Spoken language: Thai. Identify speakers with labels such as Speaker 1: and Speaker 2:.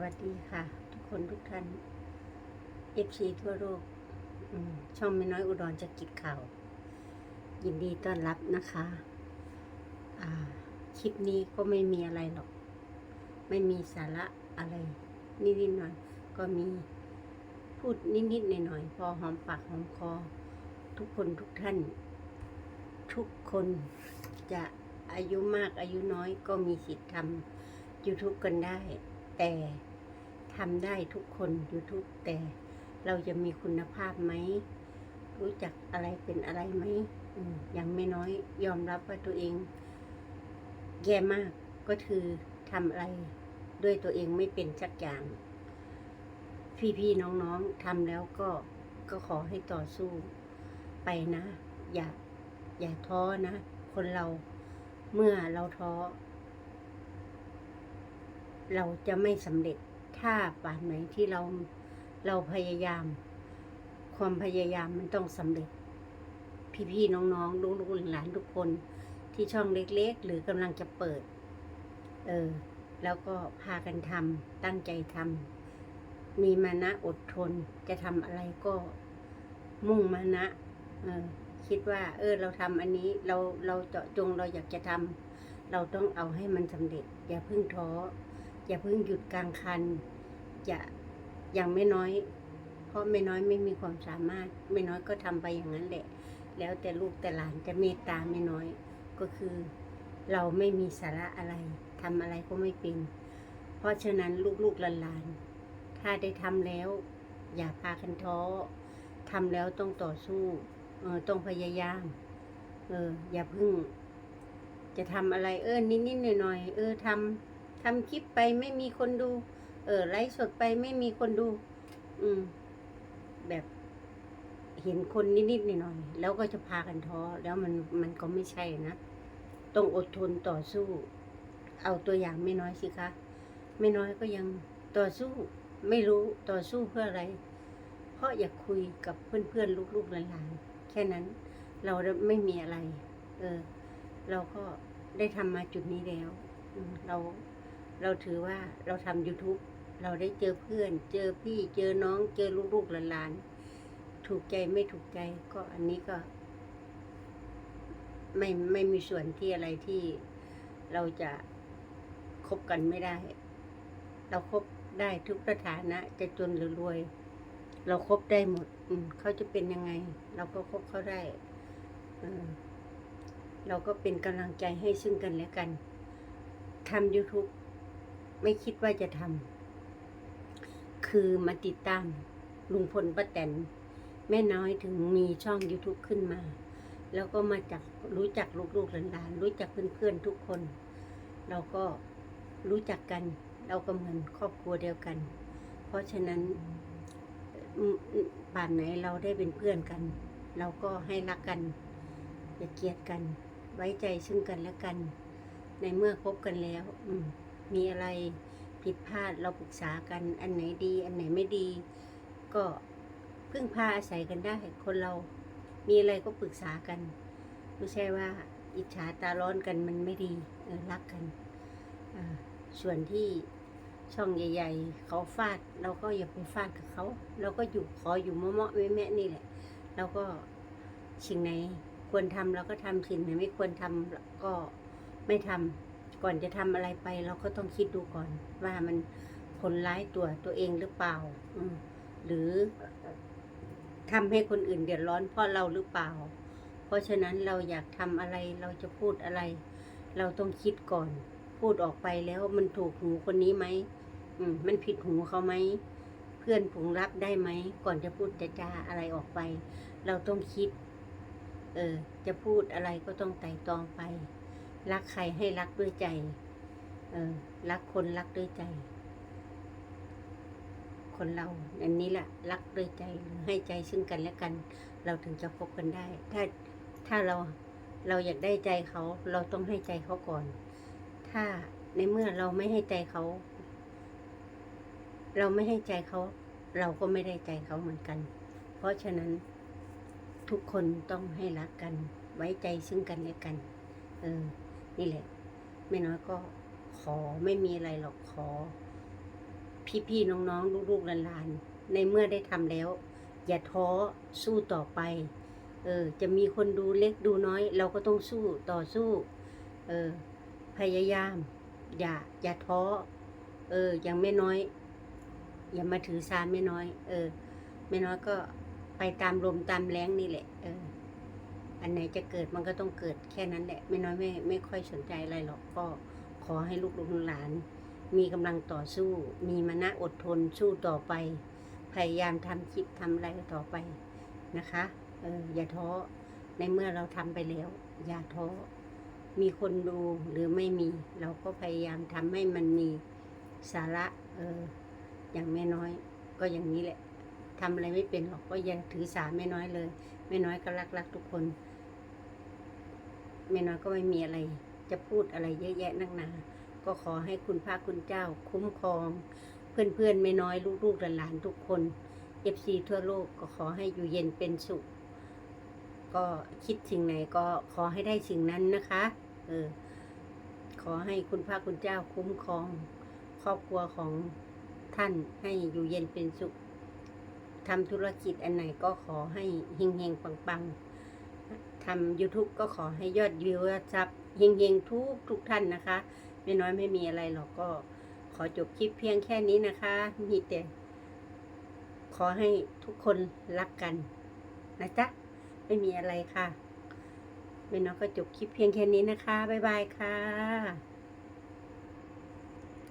Speaker 1: วัสดีค่ะ ทุกคนทุกท่านเอฟซีทั่วโลกช่องไม่น้อยอุดรจะกิจข่าว ยินดีต้อนรับนะคะคลิปนี้ก็ไม่มีอะไรหรอก ไม่มีสาระอะไร นิดๆหน่อยก็มีพูดนิดๆหน่อยๆพอหอมปากหอมคอ ทุกคนทุกท่าน ทุกคนจะอายุมากอายุน้อยก็มีสิทธิ์ทำ YouTube กันได้ แต่ทำได้ทุกคน YouTube แต่เราจะมีคุณภาพไหม รู้จักอะไรเป็นอะไรไหมอย่างไม่น้อยยอมรับว่าตัวเอง แย่มากก็คือทำอะไรด้วยตัวเองไม่เป็นสักอย่าง พี่ๆน้องๆทำแล้วก็ก็ขอให้ต่อสู้ไปนะ อย่าอย่าท้อนะ คนเราเมื่อเราท้อ เราจะไม่สำเร็จถ้าป่านไหนที่เราเราพยายาม ความพยายามมันต้องสำเร็จ พี่ๆน้องๆลูกๆหลานทุกคนที่ช่องเล็กๆ หรือกำลังจะเปิด เออ แล้วก็พากันทำตั้งใจทำมีมานะอดทนจะทำอะไรก็มุ่งมานะ เออ คิดว่า เออ เราทำอันนี้เราเราเจาะจงเราอยากจะทำเราต้องเอาให้มันสำเร็จ อย่าเพิ่งท้อ อย่าเพิ่งหยุดกลางคันอย่าอย่างไม่น้อย เพราะไม่น้อยไม่มีความสามารถ ไม่น้อยก็ทำไปอย่างนั้นแหละ แล้วแต่ลูกแต่หลานจะเมตตาไม่น้อยก็คือ เราไม่มีสาระอะไรทำอะไรก็ไม่เป็น เพราะฉะนั้นลูกๆหลานๆถ้าได้ทำแล้ว อย่าพากันท้อทำแล้วต้องต่อสู้เออต้องพยายาม เออ อย่าเพึ่ง จะทำอะไร เออนิดๆหน่อยๆเออทำ ทำคลิปไปไม่มีคนดู เออไลฟ์สดไปไม่มีคนดู อืม แบบเห็นคนนิดๆหน่อยๆแล้วก็จะพากันท้อ แล้วมันมันก็ไม่ใช่นะต้องอดทนต่อสู้ เอาตัวอย่างไม่น้อยสิคะไม่น้อยก็ยังต่อสู้ ไม่รู้ต่อสู้เพื่ออะไร เพราะอยากคุยกับเพื่อนๆลูกๆหลานๆแค่นั้น เราไม่มีอะไร เออ เราก็ได้ทำมาจุดนี้แล้วเรา เราถือว่าเราทำ YouTube เราได้เจอเพื่อน เจอพี่เจอน้องเจอลูกๆหลานๆถูกใจไม่ถูกใจก็อันนี้ก็ ไม่ไม่มีส่วนที่อะไรที่เราจะคบกันไม่ได้ เราครบได้ทุกสถานะ จะจนหรือรวย เราครบได้หมด อืมเขาจะเป็นยังไง เราก็คบเขาได้เออเราก็เป็นกำลังใจให้ซึ่งกันและกันทำ YouTube ไม่คิดว่าจะทำคือมาติดตามลุงพลป้าแตนแม่น้อยถึงมีช่อง YouTube ขึ้นมา แล้วก็มาจากรู้จักลูกๆหลานๆรู้จักเพื่อนๆทุกคน เราก็รู้จักกัน เราก็เหมือนครอบครัวเดียวกัน เพราะฉะนั้นป่านไหนเราได้เป็นเพื่อนกัน เราก็ให้รักกัน อย่าเกลียดกัน ไว้ใจซึ่งกันและกัน ในเมื่อคบกันแล้ว อืม มีอะไรผิดพลาดเราปรึกษากันอันไหนดีอันไหนไม่ดี ก็พึ่งพาอาศัยกันได้คนเรา มีอะไรก็ปรึกษากัน ไม่ใช่ว่าอิจฉาตาร้อนกันมันไม่ดีเออรักกัน ส่วนที่ช่องใหญ่ ๆ เขาฟาด เราก็อย่าไปฟาดกับเขา เราก็อยู่ขออยู่เมาะๆแม่ๆนี่แหละแล้วก็สิ่งไหนควรทำเราก็ทำสิ่งไหนไม่ควรทำก็ไม่ทำ ก่อนจะทำอะไรไป เราก็ต้องคิดดูก่อน ว่ามันผลร้ายตัวตัวเองหรือเปล่า อืหรือทำให้คนอื่นเดือดร้อนเพราะเราหรือเปล่า เพราะฉะนั้นเราอยากทำอะไรเราจะพูดอะไร เราต้องคิดก่อน พูดออกไปแล้วมันถูกหูคนนี้ไหมอืมมันผิดหูเขาไหมเพื่อนผงรับได้ไหมก่อนจะพูดจะจาอะไรออกไป เราต้องคิด เออ จะพูดอะไรก็ต้องไต่ตรองไป รักใครให้รักด้วยใจ เออ รักคนรักด้วยใจ คนเรา อันนี้แหละรักด้วยใจให้ใจซึ่งกันและกัน เราถึงจะพบกันได้ ถ้าถ้าเราเราอยากได้ใจเขา เราต้องให้ใจเขาก่อน ถ้าในเมื่อเราไม่ให้ใจเขา เราไม่ให้ใจเขา เราก็ไม่ได้ใจเขาเหมือนกัน เพราะฉะนั้นทุกคนต้องให้รักกัน ไว้ใจซึ่งกันและกัน เออ นี่แหละไม่น้อยก็ขอไม่มีอะไรหรอกขอ พี่ๆน้องๆลูกๆหลานๆในเมื่อได้ทำแล้ว อย่าท้อสู้ต่อไป เออ จะมีคนดูเล็กดูน้อย เราก็ต้องสู้ต่อสู้ เออ พยายาม อย่า อย่าท้อเอออย่างแม่น้อย อย่ามาถือสาแม่น้อย เออแม่น้อยก็ไปตามลมตามแรงนี่แหละ เออ อันไหนจะเกิดมันก็ต้องเกิดแค่นั้นแหละ ไม่น้อยไม่ไม่ค่อยสนใจอะไรหรอกก็ขอให้ลูกหลาน มีกำลังต่อสู้ มีมณะอดทนสู้ต่อไป พยายามทำคลิปทำอะไรต่อไปนะคะเอออย่าท้อในเมื่อเราทำไปแล้ว อย่าท้อมีคนดูหรือไม่มี เราก็พยายามทำให้มันมีสาระเอออย่างแม่น้อย ก็อย่างนี้แหละทำอะไรไม่เป็นหรอกก็อย่าถือสาแม่น้อยเลย แม่น้อยก็รักรักทุกคน แม่น้อยก็ไม่มีอะไร จะพูดอะไรเยอะแยะนักหนา ก็ขอให้คุณพระคุณเจ้า คุ้มครอง เพื่อนเพื่อนๆไม่น้อยลูกๆหลานๆทุกคนเอฟซีทั่วโลกก็ขอให้อยู่เย็นเป็นสุข ก็คิดสิ่งไหนก็ขอให้ได้สิ่งนั้นนะคะ เออ ขอให้คุณพระคุณเจ้าคุ้มครอง ครอบครัวของท่านให้อยู่เย็นเป็นสุขทำธุรกิจอันไหนก็ขอให้เฮงเฮงปังปังๆ ทำ YouTube ก็ขอให้ยอดวิวซับเฮงเฮงๆทุกทุกท่านนะคะ ไม่น้อยไม่มีอะไรหรอกก็ขอจบคลิปเพียงแค่นี้นะคะ มีแต่ ขอให้ทุกคนรักกันนะจ๊ะ ไม่มีอะไรค่ะไม่น้อยก็จบคลิปเพียงแค่นี้นะคะ บ๊ายบายค่ะ